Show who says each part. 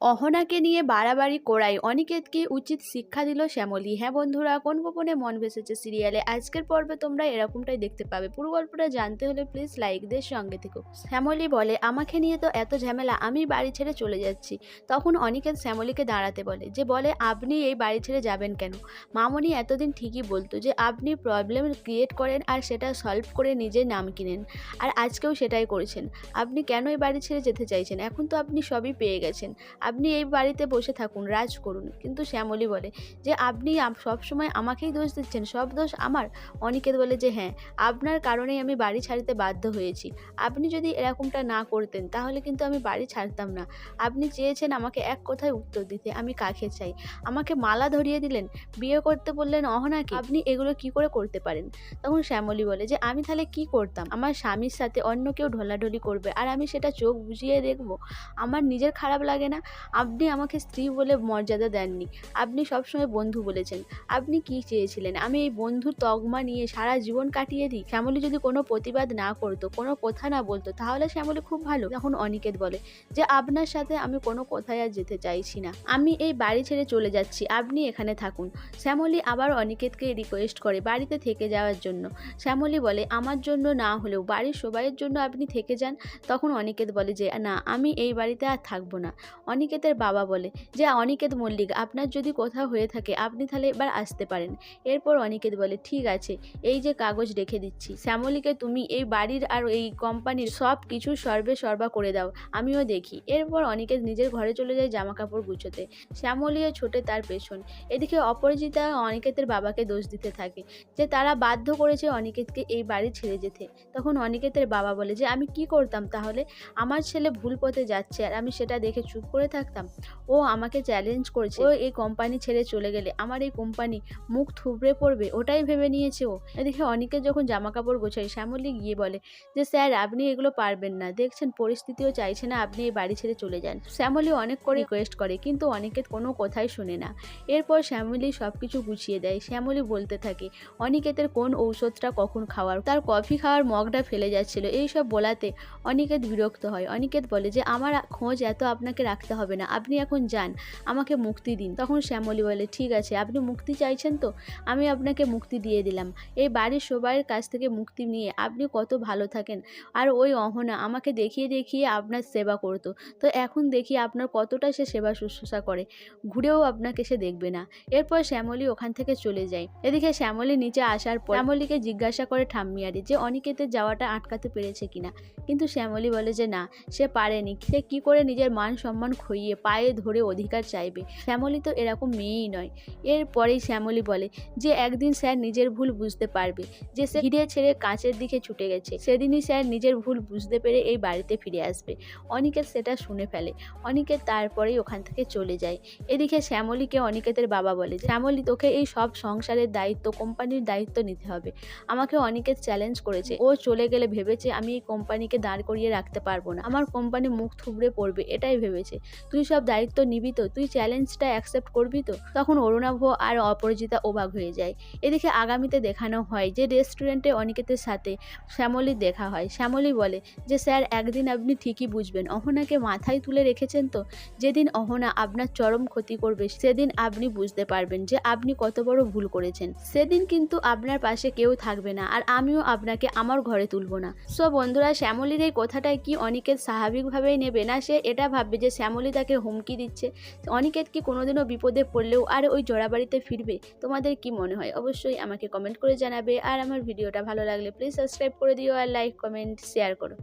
Speaker 1: অহনাকে নিয়ে বাড়াবাড়ি করাই অনিকেতকে উচিত শিক্ষা দিল শ্যামলী। হ্যাঁ বন্ধুরা, কোন গোপনে মন ভেসেছে সিরিয়ালে আজকের পর্বে তোমরা এরকমটাই দেখতে পাবে। পুরো গল্পটা জানতে হলে প্লিজ লাইক দিয়ে সঙ্গে থেকো। শ্যামলী বলে, আমাকে নিয়ে তো এত ঝামেলা, আমি বাড়ি ছেড়ে চলে যাচ্ছি। তখন অনিকেত শ্যামলীকে দাঁড়াতে বলে, যে বলে, আপনি এই বাড়ি ছেড়ে যাবেন কেন? মামনি এতদিন ঠিকই বলতো যে, আপনি প্রবলেম ক্রিয়েট করেন আর সেটা সলভ করে নিজের নাম কিনেন। আর আজকেও সেটাই করেছেন। আপনি কেন এই বাড়ি ছেড়ে যেতে চাইছেন? এখন তো আপনি সবই পেয়ে গেছেন। আপনি এই বাড়িতে বসে থাকুন, রাজ করুন। কিন্তু শ্যামলী বলে যে, আপনি সবসময় আমাকেই দোষ দিচ্ছেন। সব দোষ আমার। অনিকেত বলে যে হ্যাঁ আপনার কারণেই আমি বাড়ি ছাড়তে বাধ্য হয়েছি। আপনি যদি এরকমটা না করতেন, তাহলে কিন্তু আমি বাড়ি ছাড়তাম না। আপনি চেয়েছেন আমাকে এক কথায় উত্তর দিতে, আমি কাকে চাই? আমাকে মালা ধরিয়ে দিলেন, বিয়ে করতে বললেন অহনাকে? আপনি এগুলো কি করে করতে পারেন? তখন শ্যামলী বলে যে, আমি তাহলে কি করতাম? আমার স্বামীর সাথে অন্য কেউ ঢলাঢলি করবে, আর আমি সেটা চোখ বুঝিয়ে দেখব? আমার নিজের খারাপ লাগে না? আপনি আমাকে স্ত্রী বলে মর্যাদা দেননি। আপনি সবসময় বন্ধু বলেছেন। আপনি কি চেয়েছিলেন? আমি এই বন্ধুর তগমা নিয়ে সারা জীবন কাটিয়ে দিই। শ্যামলী যদি কোনো প্রতিবাদ না করতো, কোনো কথা না বলতো, তাহলে শ্যামলী খুব ভালো। তখন অনিকেত বলে যে, আপনার সাথে আমি কোনো কথায় আর যেতে চাইছি না। আমি এই বাড়ি ছেড়ে চলে যাচ্ছি। আপনি এখানে থাকুন। শ্যামলী আবার অনিকেতকে রিকোয়েস্ট করে বাড়িতে থেকে যাওয়ার জন্য। শ্যামলী বলে, আমার জন্য না হলেও বাড়ির সবাইয়ের জন্য আপনি থেকে যান। তখন অনিকেত বলে যে, না, আমি এই বাড়িতে আর থাকব না। অনিকেতের বাবা বলে, যে অনিকেত মল্লিক, আপনার যদি কোথাও হয়ে থাকে, আপনি তাহলে এবার আসতে পারেন। এরপর অনিকেত বলে, ঠিক আছে, এই যে কাগজ রেখে দিচ্ছি। শ্যামলীকে তুমি এই বাড়ির আর এই কোম্পানির সব কিছু সর্বে সর্বা করে দাও, আমিও দেখি। এরপর অনিকেত নিজের ঘরে চলে যায় জামা কাপড় গুছোতে শ্যামলীও ছোটে তার পেছন। এদিকে অপরাজিতা অনিকেতের বাবাকে দোষ দিতে থাকে, যে তারা বাধ্য করেছে অনিকেতকে এই বাড়ি ছেড়ে যেতে। তখন অনিকেতের বাবা বলে, যে আমি কি করতাম তাহলে? আমার ছেলে ভুল পথে যাচ্ছে আর আমি সেটা দেখে চুপ করে থাকতাম ও আমাকে চ্যালেঞ্জ করেছে। ও এই কোম্পানি ছেড়ে চলে গেলে আমার এই কোম্পানি মুখ থুবড়ে পড়বে ওটাই ভেবে নিয়েছে ও। এদিকে অনেকে যখন জামা কাপড় গোছায় শ্যামলী গিয়ে বলে যে স্যার আপনি এগুলো পারবেন না। দেখছেন পরিস্থিতিও চাইছে না আপনি এই বাড়ি ছেড়ে চলে যান। শ্যামলী অনেক করে রিকোয়েস্ট করে কিন্তু অনিকেত কোনো কথাই শুনে না। এরপর শ্যামলী সব কিছু গুছিয়ে দেয়। শ্যামলী বলতে থাকে অনিকেতের কোন ঔষধটা কখন খাওয়ার? তার কফি খাওয়ার মগটা ফেলে যাচ্ছিল। এইসব বলাতে অনিকেত বিরক্ত হয়। অনিকেত বলে যে আমার খোঁজ এত আপনাকে রাখতে হবে না। আপনি এখন যান, আমাকে মুক্তি দিন। তখন শ্যামলী বলে, ঠিক আছে, আপনি মুক্তি চাইছেন তো? আমি আপনাকে মুক্তি দিয়ে দিলাম। এই বাড়ির সবাইয়ের কাছ থেকে মুক্তি নিয়ে আপনি কত ভালো থাকেন। আর ওই অহনা আমাকে দেখিয়ে দেখিয়ে আপনার সেবা করতো। তো এখন দেখি আপনার কতটা সে সেবা শুশ্রূষা করে। ঘুরেও আপনাকে সে দেখবে না। এরপর শ্যামলী ওখান থেকে চলে যায়। এদিকে শ্যামলী নিচে আসার পর শ্যামলীকে জিজ্ঞাসা করে ঠাম্মিয়ারি যে অনিকেতের যাওয়াটা আটকাতে পেরেছে কিনা? কিন্তু শ্যামলী বলে যে, না, সে পারেনি। সে কি করে নিজের মান সম্মান খইয়ে পায়ে ধরে অধিকার চাইবে। শ্যামলী তো এরকম মেয়েই নয়। এরপরেই শ্যামলী বলে যে একদিন স্যার নিজের ভুল বুঝতে পারবে, যে সে হিরে ছেড়ে কাঁচের দিকে ছুটে গেছে। সেদিনই স্যার নিজের ভুল বুঝতে পেরে এই বাড়িতে ফিরে আসবে। অনিকেত সেটা শুনে ফেলে। অনিকেত তারপরেই ওখান থেকে চলে যায়। এদিকে শ্যামলীকে অনিকেতের বাবা বলে শ্যামলী, তোকে এই সব সংসারের দায়িত্ব, কোম্পানির দায়িত্ব নিতে হবে। আমাকে অনিকেত চ্যালেঞ্জ করেছে। ও চলে গেলে ভেবেছে আমি এই কোম্পানিকে দাঁড় করিয়ে রাখতে পারব না। আমার কোম্পানি মুখ থুবড়ে পড়বে। এটাই ভেবেছে। তুই সব দায়িত্ব নিবি তো, তুই চ্যালেঞ্জটা অ্যাকসেপ্ট করবি তো? তখন অরুণাভ আর অপরাজিতা অবাক হয়ে যায়। এদিকে আগামীতে দেখানো হয় যে রেস্টুরেন্টে অনিকেতের সাথে শ্যামলীর দেখা হয়। শ্যামলী বলে যে, স্যার, একদিন আপনি ঠিকই বুঝবেন। অহনাকে মাথায় তুলে রেখেছেন তো? যেদিন অহনা আপনার চরম ক্ষতি করবে, সেদিন আপনি বুঝতে পারবেন যে আপনি কত বড় ভুল করেছেন। সেদিন কিন্তু আপনার পাশে কেউ থাকবে না আর আমিও আপনাকে আমার ঘরে তুলব না। সো বন্ধুরা, শ্যামলীর এই কথাটাই কি অনিকেত স্বাভাবিকভাবেই নেবে? না, সে এটা ভাববে যে শ্যামলী তাকে হুমকি দিচ্ছে। অনিকেত কি কোনোদিনও বিপদে পড়লেও আর ওই জোড়াবাড়িতে ফিরবে? তোমাদের কি মনে হয়? অবশ্যই আমাকে কমেন্ট করে জানাবে। আর আমার ভিডিওটা ভালো লাগলে প্লিজ সাবস্ক্রাইব করে দিও আর লাইক কমেন্ট শেয়ার করো।